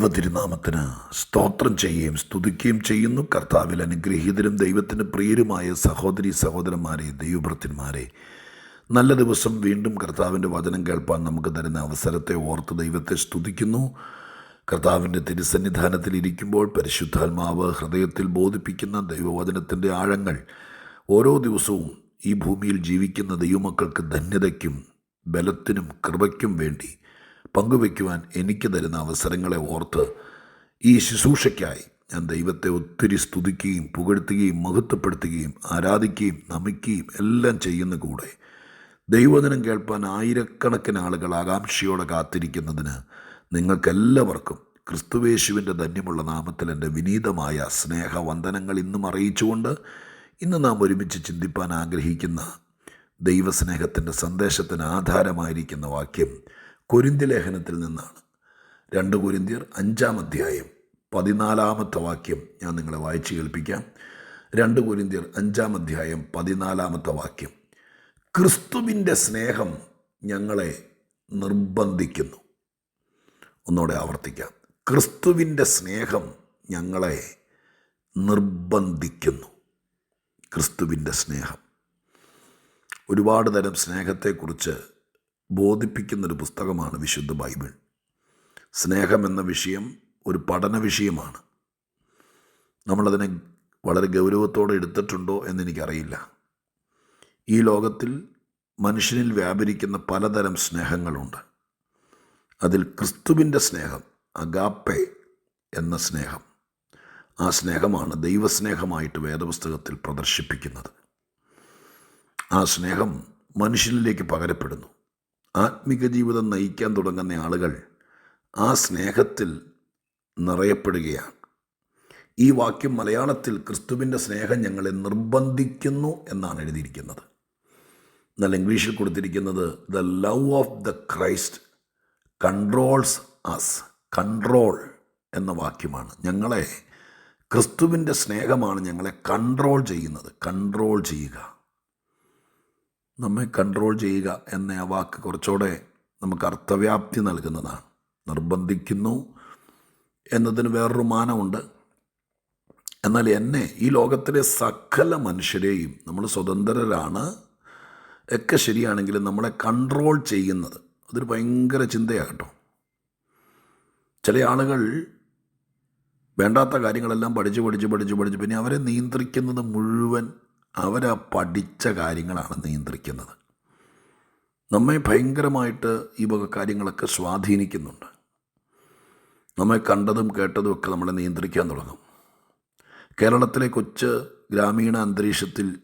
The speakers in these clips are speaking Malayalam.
ദൈവ തിരുനാമത്തിന് സ്തോത്രം ചെയ്യുകയും സ്തുതിക്കുകയും ചെയ്യുന്നു. കർത്താവിൽ അനുഗ്രഹീതരും ദൈവത്തിന് പ്രിയരുമായ സഹോദരി സഹോദരന്മാരെ ദൈവഭൃത്തിന്മാരെ നല്ല ദിവസം വീണ്ടും കർത്താവിന്റെ വചനം കേൾപ്പാൻ നമുക്ക് തരുന്ന അവസരത്തെ ഓർത്ത് ദൈവത്തെ സ്തുതിക്കുന്നു. കർത്താവിന്റെ തിരുസന്നിധാനത്തിൽ ഇരിക്കുമ്പോൾ പരിശുദ്ധാത്മാവ് ഹൃദയത്തിൽ ബോധിപ്പിക്കുന്ന ദൈവവചനത്തിന്റെ ആഴങ്ങൾ ഓരോ ദിവസവും ഈ ഭൂമിയിൽ ജീവിക്കുന്ന ദൈവമക്കൾക്ക് ധന്യതയ്ക്കും ബലത്തിനും കൃപയ്ക്കും വേണ്ടി പങ്കുവയ്ക്കുവാൻ എനിക്ക് തരുന്ന അവസരങ്ങളെ ഓർത്ത് ഈ ശുശ്രൂഷയ്ക്കായി ഞാൻ ദൈവത്തെ ഒത്തിരി സ്തുതിക്കുകയും പുകഴ്ത്തുകയും മഹത്വപ്പെടുത്തുകയും ആരാധിക്കുകയും നമിക്കുകയും എല്ലാം ചെയ്യുന്ന കൂടെ ദൈവദിനം കേൾപ്പാൻ ആയിരക്കണക്കിന് ആളുകൾ ആകാംക്ഷയോടെ കാത്തിരിക്കുന്നതിന് നിങ്ങൾക്കെല്ലാവർക്കും ക്രിസ്തുവേശുവിന്റെ ധന്യമുള്ള നാമത്തിൽ എന്റെ വിനീതമായ സ്നേഹവന്ദനങ്ങൾ ഇന്നും അറിയിച്ചുകൊണ്ട് ഇന്ന് നാം ഒരുമിച്ച് ചിന്തിപ്പാൻ ആഗ്രഹിക്കുന്ന ദൈവസ്നേഹത്തിന്റെ സന്ദേശത്തിന് ആധാരമായിരിക്കുന്ന വാക്യം കൊരിന്തി ലേഖനത്തിൽ നിന്നാണ്. രണ്ട് കൊരിന്തിയർ അഞ്ചാം അധ്യായം പതിനാലാമത്തെ വാക്യം ഞാൻ നിങ്ങളെ വായിച്ചു കേൾപ്പിക്കാം. രണ്ട് കൊരിന്തിയർ അഞ്ചാം അധ്യായം പതിനാലാമത്തെ വാക്യം. ക്രിസ്തുവിന്റെ സ്നേഹം ഞങ്ങളെ നിർബന്ധിക്കുന്നു. ഒന്നുകൂടെ ആവർത്തിക്കാം. ക്രിസ്തുവിന്റെ സ്നേഹം ഞങ്ങളെ നിർബന്ധിക്കുന്നു. ക്രിസ്തുവിന്റെ സ്നേഹം. ഒരുപാട് തരം സ്നേഹത്തെക്കുറിച്ച് ബോധിപ്പിക്കുന്നൊരു പുസ്തകമാണ് വിശുദ്ധ ബൈബിൾ. സ്നേഹം എന്ന വിഷയം ഒരു പഠന വിഷയമാണ്. നമ്മളതിനെ വളരെ ഗൗരവത്തോടെ എടുത്തിട്ടുണ്ടോ എന്നെനിക്കറിയില്ല. ഈ ലോകത്തിൽ മനുഷ്യനിൽ വ്യാപരിക്കുന്ന പലതരം സ്നേഹങ്ങളുണ്ട്. അതിൽ ക്രിസ്തുവിന്റെ സ്നേഹം അഗാപ്പെ എന്ന സ്നേഹം. ആ സ്നേഹമാണ് ദൈവസ്നേഹമായിട്ട് വേദപുസ്തകത്തിൽ പ്രദർശിപ്പിക്കുന്നത്. ആ സ്നേഹം മനുഷ്യനിലേക്ക് പകരപ്പെടുന്നു. ആത്മിക ജീവിതം നയിക്കാൻ തുടങ്ങുന്ന ആളുകൾ ആ സ്നേഹത്തിൽ നിറയപ്പെടുകയാണ്. ഈ വാക്യം മലയാളത്തിൽ ക്രിസ്തുവിന്റെ സ്നേഹം ഞങ്ങളെ നിർബന്ധിക്കുന്നു എന്നാണ് എഴുതിയിരിക്കുന്നത്. എന്നാൽ ഇംഗ്ലീഷിൽ കൊടുത്തിരിക്കുന്നത് the love of the Christ controls us control എന്ന വാക്യമാണ്. ഞങ്ങളെ ക്രിസ്തുവിന്റെ സ്നേഹമാണ് ഞങ്ങളെ കൺട്രോൾ ചെയ്യുന്നത്. കൺട്രോൾ ചെയ്യുക. നമ്മെ കൺട്രോൾ ചെയ്യുക എന്ന ആ വാക്ക് കുറച്ചുകൂടെ നമുക്ക് അർത്ഥവ്യാപ്തി നൽകുന്നതാണ്. നിർബന്ധിക്കുന്നു എന്നതിന് വേറൊരു മാനമുണ്ട്. എന്നാൽ എന്നെ ഈ ലോകത്തിലെ സകല മനുഷ്യരെയും നമ്മൾ സ്വതന്ത്രരാണ് ഒക്കെ ശരിയാണെങ്കിലും നമ്മളെ കൺട്രോൾ ചെയ്യുന്നത് അതൊരു ഭയങ്കര ചിന്തയാകട്ടോ ചില ആളുകൾ വേണ്ടാത്ത കാര്യങ്ങളെല്ലാം പഠിച്ച് പഠിച്ച് പഠിച്ച് പഠിച്ച് പിന്നെ അവരെ നിയന്ത്രിക്കുന്നത് മുഴുവൻ അവരാ പഠിച്ച കാര്യങ്ങളാണ് നിയന്ത്രിക്കുന്നത്. നമ്മെ ഭയങ്കരമായിട്ട് ഈ വക കാര്യങ്ങളൊക്കെ സ്വാധീനിക്കുന്നുണ്ട്. നമ്മെ കണ്ടതും കേട്ടതും ഒക്കെ നമ്മളെ നിയന്ത്രിക്കാൻ തുടങ്ങും. കേരളത്തിലെ കൊച്ച് ഗ്രാമീണ അന്തരീക്ഷത്തിൽ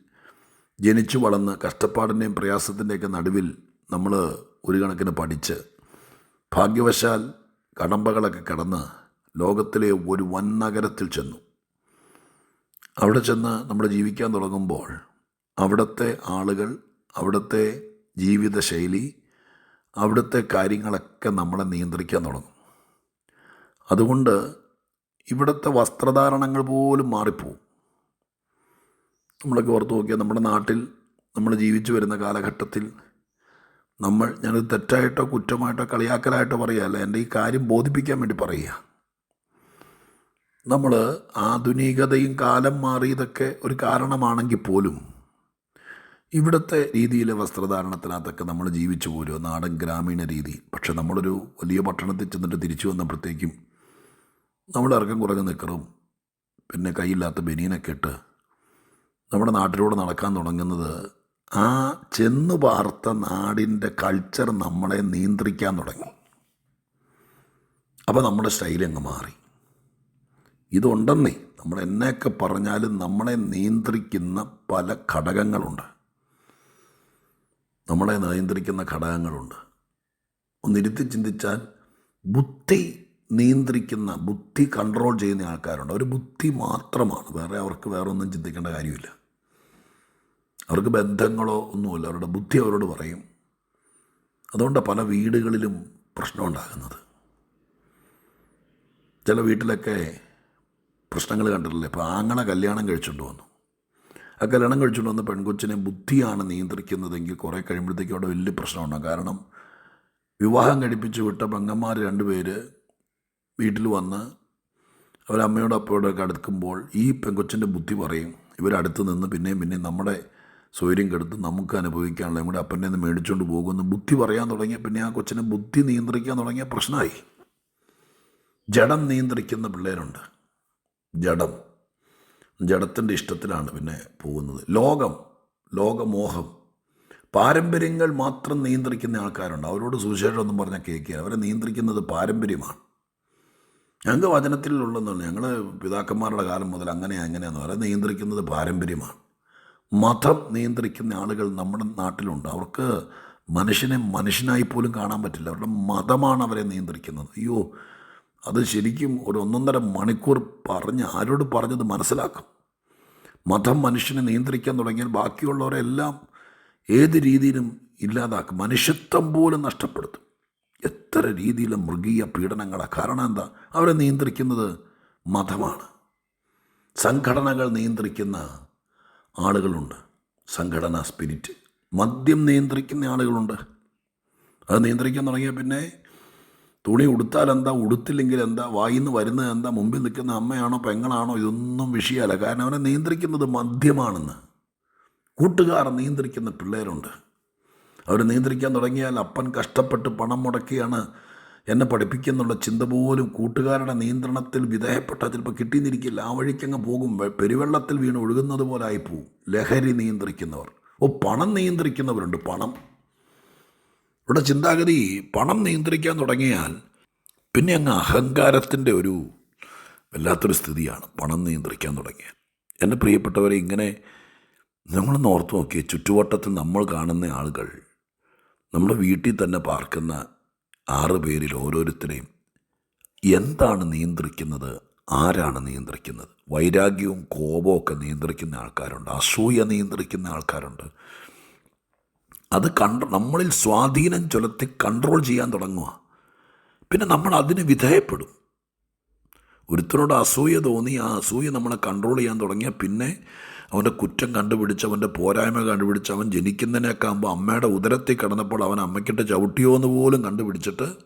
ജനിച്ചു വളർന്ന് കഷ്ടപ്പാടിന്റെയും പ്രയാസത്തിന്റെയൊക്കെ നടുവിൽ നമ്മൾ ഒരു കണക്കിന് പഠിച്ച് ഭാഗ്യവശാൽ കടമ്പകളൊക്കെ കടന്ന് ലോകത്തിലെ ഒരു വൻ നഗരത്തിൽ ചെന്നു. അവിടെ ചെന്ന് നമ്മൾ ജീവിക്കാൻ തുടങ്ങുമ്പോൾ അവിടുത്തെ ആളുകൾ അവിടുത്തെ ജീവിതശൈലി അവിടുത്തെ കാര്യങ്ങളൊക്കെ നമ്മളെ നിയന്ത്രിക്കാൻ തുടങ്ങും. അതുകൊണ്ട് ഇവിടുത്തെ വസ്ത്രധാരണങ്ങൾ പോലും മാറിപ്പോവും. നമ്മളൊക്കെ ഓർത്ത് നോക്കിയാൽ നമ്മുടെ നാട്ടിൽ നമ്മൾ ജീവിച്ചു വരുന്ന കാലഘട്ടത്തിൽ നമ്മൾ ഞാനത് തെറ്റായിട്ടോ കുറ്റമായിട്ടോ കളിയാക്കലായിട്ടോ പറയുകയല്ല എന്റെ ഈ കാര്യം ബോധിപ്പിക്കാൻ വേണ്ടി പറയുക. നമ്മൾ ആധുനികതയും കാലം മാറിയതൊക്കെ ഒരു കാരണമാണെങ്കിൽ പോലും ഇവിടുത്തെ രീതിയിലെ വസ്ത്രധാരണത്തിനകത്തൊക്കെ നമ്മൾ ജീവിച്ചു പോരുമോ നാടൻ ഗ്രാമീണ രീതി. പക്ഷെ നമ്മളൊരു വലിയ പട്ടണത്തിൽ ചെന്നിട്ട് തിരിച്ചു വന്നപ്പോഴത്തേക്കും നമ്മൾ ഇറക്കം കുറഞ്ഞ നിൽക്കറും പിന്നെ കൈയില്ലാത്ത ബനിയനൊക്കെ ഇട്ട് നമ്മുടെ നാട്ടിലൂടെ നടക്കാൻ തുടങ്ങുന്നത് ആ ചെന്ന് പാർത്ത നാടിന്റെ കൾച്ചർ നമ്മളെ നിയന്ത്രിക്കാൻ തുടങ്ങി. അപ്പോൾ നമ്മുടെ സ്റ്റൈലങ്ങ് മാറി. ഇതുണ്ടെന്നേ. നമ്മൾ എന്നെയൊക്കെ പറഞ്ഞാലും നമ്മളെ നിയന്ത്രിക്കുന്ന പല ഘടകങ്ങളുണ്ട്. നമ്മളെ നിയന്ത്രിക്കുന്ന ഘടകങ്ങളുണ്ട്. ഒന്നിരുത്തി ചിന്തിച്ചാൽ ബുദ്ധി നിയന്ത്രിക്കുന്ന ബുദ്ധി കൺട്രോൾ ചെയ്യുന്ന ആൾക്കാരുണ്ട്. അവർ ബുദ്ധി മാത്രമാണ്. വേറെ അവർക്ക് വേറെ ഒന്നും ചിന്തിക്കേണ്ട കാര്യമില്ല. അവർക്ക് ബന്ധങ്ങളോ ഒന്നുമില്ല. അവരുടെ ബുദ്ധി അവരോട് പറയും. അതുകൊണ്ട് പല വീടുകളിലും പ്രശ്നമുണ്ടാകുന്നത്. ചില വീട്ടിലൊക്കെ പ്രശ്നങ്ങൾ കണ്ടിട്ടില്ലേ? ഇപ്പോൾ ആങ്ങളെ കല്യാണം കഴിച്ചുകൊണ്ട് വന്നു. ആ കല്യാണം കഴിച്ചുകൊണ്ട് വന്ന പെൺകൊച്ചിനെ ബുദ്ധിയാണ് നിയന്ത്രിക്കുന്നതെങ്കിൽ കുറേ കഴിയുമ്പോഴത്തേക്കും അവിടെ വലിയ പ്രശ്നമുണ്ടാകും. കാരണം വിവാഹം കഴിപ്പിച്ച് വിട്ട പെങ്ങന്മാർ രണ്ടുപേര് വീട്ടിൽ വന്ന് അവരമ്മയോടും അപ്പയോടൊക്കെ അടുക്കുമ്പോൾ ഈ പെങ്കൊച്ചിന്റെ ബുദ്ധി പറയും ഇവരടുത്ത് നിന്ന് പിന്നെയും പിന്നെയും നമ്മുടെ സൗകര്യം കെടുത്ത് നമുക്ക് അനുഭവിക്കാനുള്ള നമ്മുടെ അപ്പന്റെ നിന്ന് മേടിച്ചുകൊണ്ട് പോകുമെന്ന് ബുദ്ധി പറയാൻ തുടങ്ങിയ പിന്നെ ആ കൊച്ചിനെ ബുദ്ധി നിയന്ത്രിക്കാൻ തുടങ്ങിയ പ്രശ്നമായി. ജഡം നിയന്ത്രിക്കുന്ന പിള്ളേരുണ്ട്. ജഡം. ജഡത്തിന്റെ ഇഷ്ടത്തിലാണ് പിന്നെ പോകുന്നത്. ലോകം ലോകമോഹം. പാരമ്പര്യങ്ങൾ മാത്രം നിയന്ത്രിക്കുന്ന ആൾക്കാരുണ്ട്. അവരോട് സുവിശേഷം ഒന്നും പറഞ്ഞാൽ കേൾക്കുക അവരെ നിയന്ത്രിക്കുന്നത് പാരമ്പര്യമാണ്. ഞങ്ങൾക്ക് വചനത്തിലുള്ളതെന്നാണ് ഞങ്ങൾ പിതാക്കന്മാരുടെ കാലം മുതൽ അങ്ങനെയാണ് അങ്ങനെയാന്ന് പറയുന്നത് നിയന്ത്രിക്കുന്നത് പാരമ്പര്യമാണ്. മതം നിയന്ത്രിക്കുന്ന ആളുകൾ നമ്മുടെ നാട്ടിലുണ്ട്. അവർക്ക് മനുഷ്യനെ മനുഷ്യനായി പോലും കാണാൻ പറ്റില്ല. അവരുടെ മതമാണ് അവരെ നിയന്ത്രിക്കുന്നത്. അയ്യോ അത് ശരിക്കും ഒരു ഒന്നൊന്നര മണിക്കൂർ പറഞ്ഞ് ആരോട് പറഞ്ഞത് മനസ്സിലാക്കും. മതം മനുഷ്യനെ നിയന്ത്രിക്കാൻ തുടങ്ങിയാൽ ബാക്കിയുള്ളവരെല്ലാം ഏത് രീതിയിലും ഇല്ലാതാക്കും. മനുഷ്യത്വം പോലും നഷ്ടപ്പെടുത്തും. എത്ര രീതിയിലും മൃഗീയ പീഡനങ്ങളാണ് കാരണം എന്താ? അവരെ നിയന്ത്രിക്കുന്നത് മതമാണ്. സംഘടനകൾ നിയന്ത്രിക്കുന്ന ആളുകളുണ്ട്. സംഘടനാ സ്പിരിറ്റ്. മദ്യം നിയന്ത്രിക്കുന്ന ആളുകളുണ്ട്. അത് നിയന്ത്രിക്കാൻ തുടങ്ങിയാൽ പിന്നെ തുണി ഉടുത്താൽ എന്താ ഉടുത്തില്ലെങ്കിൽ എന്താ വായിൽ നിന്ന് വരുന്നത് എന്താ മുമ്പിൽ നിൽക്കുന്ന അമ്മയാണോ പെങ്ങളാണോ ഇതൊന്നും വിഷയമല്ല. കാരണം അവനെ നിയന്ത്രിക്കുന്നത് മദ്യമാണെന്ന്. കൂട്ടുകാർ നിയന്ത്രിക്കുന്ന പിള്ളേരുണ്ട്. അവർ നിയന്ത്രിക്കാൻ തുടങ്ങിയാൽ അപ്പൻ കഷ്ടപ്പെട്ട് പണം മുടക്കിയാണ് എന്നെ പഠിപ്പിക്കുന്നുള്ള ചിന്ത പോലും കൂട്ടുകാരുടെ നിയന്ത്രണത്തിൽ വിധേയപ്പെട്ട ചിലപ്പോൾ കിട്ടിയെന്നിരിക്കില്ല ആ വഴിക്കങ്ങ് പോകും. പെരുവെള്ളത്തിൽ വീണ് ഒഴുകുന്നത് പോലായി പോവും ലഹരി നിയന്ത്രിക്കുന്നവർ. ഓ പണം നിയന്ത്രിക്കുന്നവരുണ്ട്. പണം ഇവിടെ ചിന്താഗതി പണം നിയന്ത്രിക്കാൻ തുടങ്ങിയാൽ പിന്നെ അങ്ങ് അഹങ്കാരത്തിന്റെ ഒരു വല്ലാത്തൊരു സ്ഥിതിയാണ് പണം നിയന്ത്രിക്കാൻ തുടങ്ങിയാൽ. എന്റെ പ്രിയപ്പെട്ടവരെ ഇങ്ങനെ നമ്മളൊന്ന് ഓർത്ത് നോക്കിയ ചുറ്റുവട്ടത്തിൽ നമ്മൾ കാണുന്ന ആളുകൾ നമ്മുടെ വീട്ടിൽ തന്നെ പാർക്കുന്ന ആറ് പേരിൽ ഓരോരുത്തരെയും എന്താണ് നിയന്ത്രിക്കുന്നത്? ആരാണ് നിയന്ത്രിക്കുന്നത്? വൈരാഗ്യവും കോപവും ഒക്കെ നിയന്ത്രിക്കുന്ന ആൾക്കാരുണ്ട് അസൂയ നിയന്ത്രിക്കുന്ന ആൾക്കാരുണ്ട്. അത് കണ്ട നമ്മളിൽ സ്വാധീനം ചുലത്തി കൺട്രോൾ ചെയ്യാൻ തുടങ്ങുക പിന്നെ നമ്മൾ അതിന് വിധേയപ്പെടും. ഒരുത്തരോട് അസൂയ തോന്നി ആ അസൂയ നമ്മളെ കൺട്രോൾ ചെയ്യാൻ തുടങ്ങിയാൽ പിന്നെ അവന്റെ കുറ്റം കണ്ടുപിടിച്ച് അവന്റെ പോരായ്മ കണ്ടുപിടിച്ച് അവൻ ജനിക്കുന്നതിനൊക്കെ ആകുമ്പോൾ അമ്മയുടെ ഉദരത്തിൽ കിടന്നപ്പോൾ അവൻ അമ്മയ്ക്കിട്ട് ചവിട്ടിയോ എന്ന് പോലും കണ്ടുപിടിച്ചിട്ട്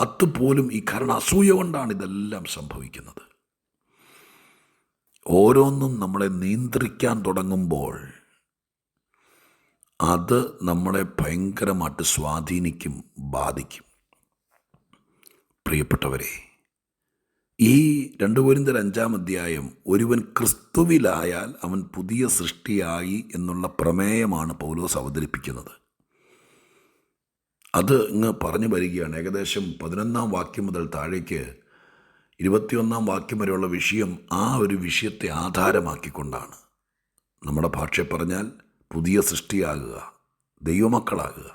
അത്തുപോലും ഈ കാരണം അസൂയ കൊണ്ടാണ് ഇതെല്ലാം സംഭവിക്കുന്നത്. ഓരോന്നും നമ്മളെ നിയന്ത്രിക്കാൻ തുടങ്ങുമ്പോൾ അത് നമ്മളെ ഭയങ്കരമായിട്ട് സ്വാധീനിക്കും ബാധിക്കും. പ്രിയപ്പെട്ടവരെ ഈ രണ്ട് പോരിന്തർ അഞ്ചാം അധ്യായം ഒരുവൻ ക്രിസ്തുവിലായാൽ അവൻ പുതിയ സൃഷ്ടിയായി എന്നുള്ള പ്രമേയമാണ് പൗലോസ് അവതരിപ്പിക്കുന്നത്. അത് ഇങ്ങ് പറഞ്ഞു വരികയാണ്. ഏകദേശം പതിനൊന്നാം വാക്യം മുതൽ താഴേക്ക് ഇരുപത്തിയൊന്നാം വാക്യം വരെയുള്ള വിഷയം ആ ഒരു വിഷയത്തെ ആധാരമാക്കിക്കൊണ്ടാണ്. നമ്മുടെ ഭാഷ പറഞ്ഞാൽ പുതിയ സൃഷ്ടിയാകുക ദൈവമക്കളാകുക.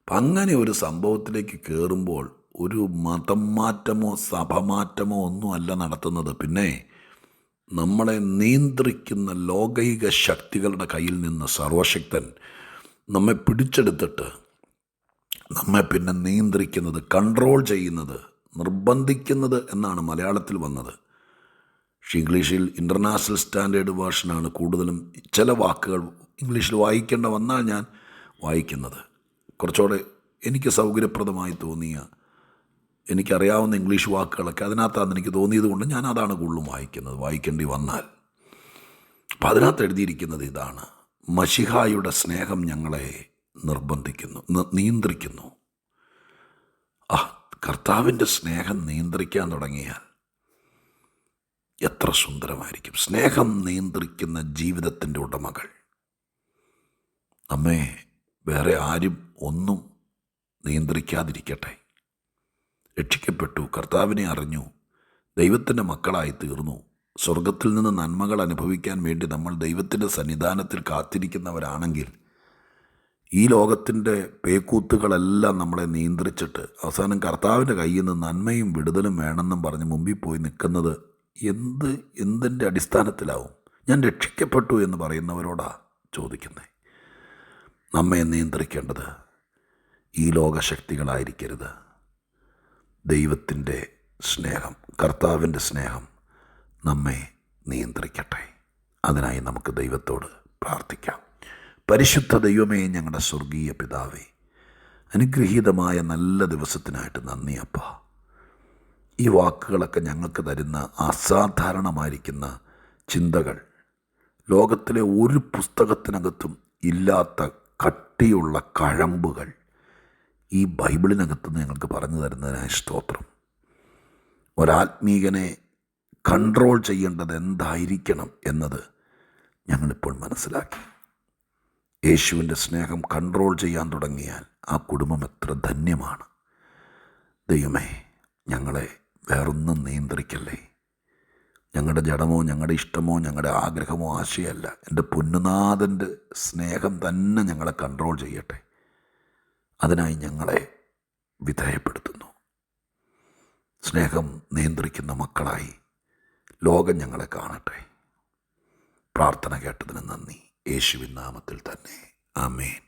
അപ്പം അങ്ങനെ ഒരു സംഭവത്തിലേക്ക് കയറുമ്പോൾ ഒരു മതം മാറ്റമോ സഭമാറ്റമോ ഒന്നുമല്ല നടത്തുന്നത്. പിന്നെ നമ്മളെ നിയന്ത്രിക്കുന്ന ലോകൈക ശക്തികളുടെ കയ്യിൽ നിന്ന് സർവശക്തൻ നമ്മെ പിടിച്ചെടുത്തിട്ട് നമ്മെ പിന്നെ നിയന്ത്രിക്കുന്നത് കൺട്രോൾ ചെയ്യുന്നത് നിർബന്ധിക്കുന്നത് എന്നാണ് മലയാളത്തിൽ വന്നത്. പക്ഷേ ഇംഗ്ലീഷിൽ ഇന്റർനാഷണൽ സ്റ്റാൻഡേർഡ് വേർഷനാണ് കൂടുതലും ചില വാക്കുകൾ ഇംഗ്ലീഷിൽ വായിക്കേണ്ട വന്നാൽ ഞാൻ വായിക്കുന്നത്. കുറച്ചുകൂടെ എനിക്ക് സൗകര്യപ്രദമായി തോന്നിയ എനിക്കറിയാവുന്ന ഇംഗ്ലീഷ് വാക്കുകളൊക്കെ അതിനകത്താണ് എനിക്ക് തോന്നിയത് കൊണ്ട് ഞാൻ അതാണ് കൂടുതലും വായിക്കുന്നത് വായിക്കേണ്ടി വന്നാൽ. അപ്പം അതിനകത്ത് എഴുതിയിരിക്കുന്നത് ഇതാണ് മഷിഹായുടെ സ്നേഹം ഞങ്ങളെ നിർബന്ധിക്കുന്നു നിയന്ത്രിക്കുന്നു. ആ കർത്താവിന്റെ സ്നേഹം നിയന്ത്രിക്കാൻ തുടങ്ങിയാൽ എത്ര സുന്ദരമായിരിക്കും. സ്നേഹം നിയന്ത്രിക്കുന്ന ജീവിതത്തിന്റെ ഉടമകൾ. നമ്മെ വേറെ ആരും ഒന്നും നിയന്ത്രിക്കാതിരിക്കട്ടെ. രക്ഷിക്കപ്പെട്ടു കർത്താവിനെ അറിഞ്ഞു ദൈവത്തിന്റെ മക്കളായി തീർന്നു. സ്വർഗത്തിൽ നിന്ന് നന്മകൾ അനുഭവിക്കാൻ വേണ്ടി നമ്മൾ ദൈവത്തിന്റെ സന്നിധാനത്തിൽ കാത്തിരിക്കുന്നവരാണെങ്കിൽ ഈ ലോകത്തിന്റെ പേക്കൂത്തുകളെല്ലാം നമ്മളെ നിയന്ത്രിച്ചിട്ട് അവസാനം കർത്താവിന്റെ കയ്യിൽ നിന്ന് നന്മയും വിടുതലും വേണമെന്നും പറഞ്ഞ് മുമ്പിൽ പോയി നിൽക്കുന്നത് എന്ത് എന്തിന്റെ അടിസ്ഥാനത്തിലാവും? ഞാൻ രക്ഷിക്കപ്പെട്ടു എന്ന് പറയുന്നവരോടാ ചോദിക്കുന്നത് നമ്മെ നിയന്ത്രിക്കേണ്ടത് ഈ ലോകശക്തികളായിരിക്കരുത്. ദൈവത്തിന്റെ സ്നേഹം കർത്താവിന്റെ സ്നേഹം നമ്മെ നിയന്ത്രിക്കട്ടെ. അതിനായി നമുക്ക് ദൈവത്തോട് പ്രാർത്ഥിക്കാം. പരിശുദ്ധ ദൈവമേ ഞങ്ങളുടെ സ്വർഗീയ പിതാവേ അനുഗ്രഹീതമായ നല്ല ദിവസത്തിനായിട്ട് നന്ദി അപ്പ. ഈ വാക്കുകളൊക്കെ ഞങ്ങൾക്ക് തരുന്ന അസാധാരണമായിരിക്കുന്ന ചിന്തകൾ ലോകത്തിലെ ഒരു പുസ്തകത്തിനകത്തും ഇല്ലാത്ത കട്ടിയുള്ള കഴമ്പുകൾ. ഈ ബൈബിളിനകത്ത് ഞങ്ങൾക്ക് പറഞ്ഞു തരുന്നതിനായി സ്തോത്രം. ഒരാത്മീകനെ കൺട്രോൾ ചെയ്യേണ്ടത് എന്തായിരിക്കണം എന്നത് ഞങ്ങളിപ്പോൾ മനസ്സിലാക്കി. യേശുവിന്റെ സ്നേഹം കൺട്രോൾ ചെയ്യാൻ തുടങ്ങിയാൽ ആ കുടുംബം എത്ര ധന്യമാണ്. ദൈവമേ ഞങ്ങളെ വേറൊന്നും നിയന്ത്രിക്കല്ലേ? ഞങ്ങളുടെ ജഡമോ ഞങ്ങളുടെ ഇഷ്ടമോ ഞങ്ങളുടെ ആഗ്രഹമോ ആശയമല്ല. എന്റെ പൊന്നുനാഥന്റെ സ്നേഹം തന്നെ ഞങ്ങളെ കൺട്രോൾ ചെയ്യട്ടെ. അതിനായി ഞങ്ങളെ വിധേയപ്പെടുത്തുന്നു. സ്നേഹം നിയന്ത്രിക്കുന്ന മക്കളായി ലോകം ഞങ്ങളെ കാണട്ടെ. പ്രാർത്ഥന കേട്ടതിന് നന്ദി. യേശുവിൻ നാമത്തിൽ തന്നെ. ആമേൻ.